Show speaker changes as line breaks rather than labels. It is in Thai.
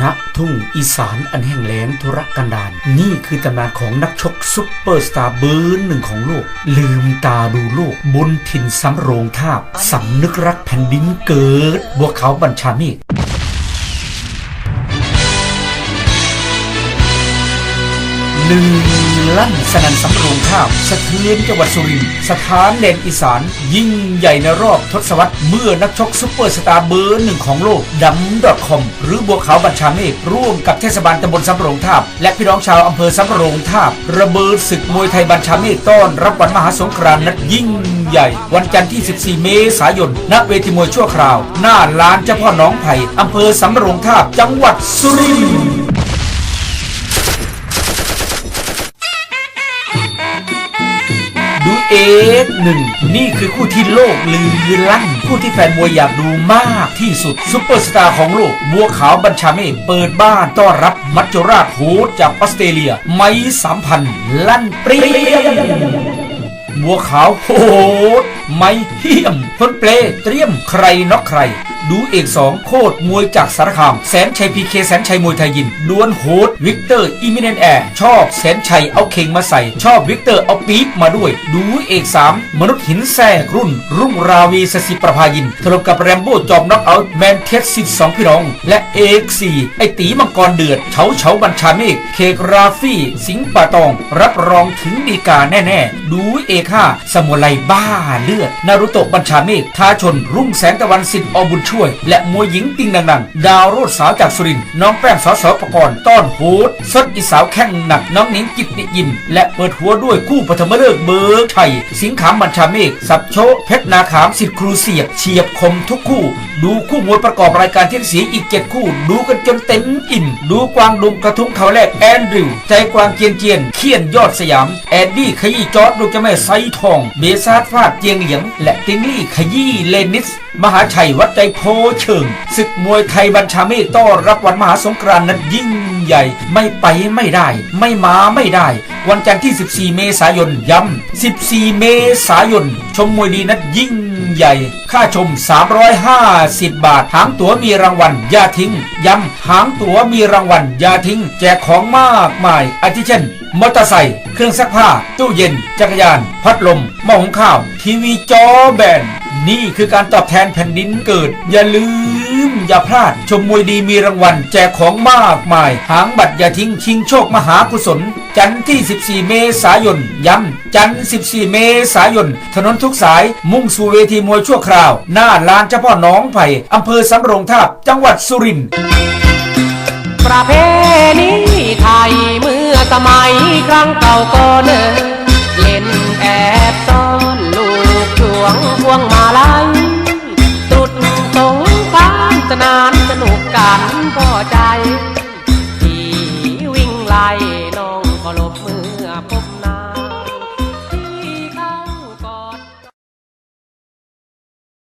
ณทุ่งอีสานอันแห้งแล้งทุรกันดารนี่คือตำนานของนักชกซุปเปอร์สตาร์เบอร์หนึ่งของโลก ลืมตาดูโลก บนถิ่นสำโรงทาบสำนึกรักแผ่นดินเกิดบัวเขาบัญชาเมฆ หนึ่งลั่นสนันสำโรงข้าวสะเทือนจังหวัดสุรินทร์สถานแดนอีสาน ยิ่งใหญ่ในรอบทศวรรษ เมื่อนักชกซุปเปอร์สตาร์เบอร์หนึ่งของโลกดัมดอทคอมหรือบัวขาวบัญชาเมฆร่วมกับเทศบาลตำบลสำโรงทาบ และพี่น้องชาวอำเภอสำโรงทาบ ระเบิดศึกมวยไทยบัญชาเมฆต้อนรับวันมหาสงกรานต์นัดยิ่งใหญ่ วันจันทร์ที่ 14 เมษายนณเวทีมวยชั่วคราว หน้าลานเจ้าพ่อน้องไผ่อำเภอสำโรงทาบจังหวัดสุรินทร์ เอสหนึ่งนี่คือคู่ที่โลกลือลั่นคู่ที่แฟนมวยอยากดูมากที่สุดซุปเปอร์สตาร์ของโลกบัวขาวบัญชาเมฆเปิดบ้านต้อนรับมัจจุราชโฮดจากออสเตรเลีย ไม้สามพันลั่นเปรี้ยงบัวขาวโหดไม่เฮี้ยมพ้นเปลเตรียมใครนอกใครดูเอกสองโคตรมวยจากสารคาม แสนชัยพีเคแสนชัยมวยไทยยินดวลโหดวิกเตอร์อิมิเนนแอร์ชอบแสนชัยเอาเข่งมาใส่ ชอบวิกเตอร์เอาปี๊บมาด้วย ดูเอกสามมนุษย์หินแทรกรุ่น รุ่งราวีสสิประภายินถลบกับแรมโบ้จอมน็อกเอาท์แมนเทสสิบสองพี่น้อง และเอกสี่ไอตีมังกรเดือดเฉาเฉาบัญชาเมฆเคกราฟี่ สิงห์ป่าตอง รับรองถึงดีกาแน่ๆ ดูเอกห้าสมุไรบ้าเลือดนารุโตะบัญชาเมฆท้าชนรุ่งแสงตะวันสิทธิ์อบุญช่วย และมวยหญิงติงดังๆ ดาวโรดสาวจากสุรินน้องแป้งสอสอประกรณ์ต้อนโหดสดอีสาวแข้งหนักน้องหนิงจิตนิยิน และเปิดหัวด้วยคู่ปฐมฤกษ์เบิร์กไทยสิงขามบัญชาเมฆสับโชเพชรนาขามสิทธิ์ครูเสียบเฉียบคมทุกคู่ ดูคู่มวยประกอบรายการที่สีอีกเจ็ดคู่ ดูกันจนเต็มอิ่ม ดูกวางดุมกระทุ้งเขาแรกแอนดริว ใจกวางเจียนเจียนเคียนยอดสยาม แอดดี้ขยี้จอร์ดลูกจ้าแม่ไซทอง เบซาดฟาดเจียงเหลียง และติงลี่ขยี้เลนิส มหาชัยวัดใจโพเชิงศึกมวยไทยบัญชาเมฆต้อนรับวันมหาสงกรานต์นั้นยิ่งใหญ่ ไม่ไปไม่ได้ ไม่มาไม่ได้ วันจันทร์ที่ 14 เมษายนย้ำ 14 เมษายน ชมมวยดีนัดยิ่งใหญ่ ค่าชม 350 บาท หางตั๋วมีรางวัลอย่าทิ้ง ย้ำ หางตั๋วมีรางวัลอย่าทิ้ง แจกของมากมาย อาทิเช่น มอเตอร์ไซค์ เครื่องซักผ้า ตู้เย็น จักรยาน พัดลมหม้อหุงข้าว ทีวีจอแบน นี่คือการตอบแทนแผ่นดินเกิด อย่าลืม อย่าพลาด ชมมวยดีมีรางวัล แจกของมากมาย หางบัตรอย่าทิ้งชิงโชคมหากุศล จันทร์ที่ 14 เมษายน ย้ำจันทร์14 เมษายน ถนนทุกสาย มุ่งสู่เวทีมวยชั่วคราว หน้าลานเจ้าพ่อหน้องไผ่อำเภอสำโรงทาบ จังหวัดสุรินทร์
ประเพณีไทยเมื่อสมัยครั้งเก่าก่อนเอ่ poco.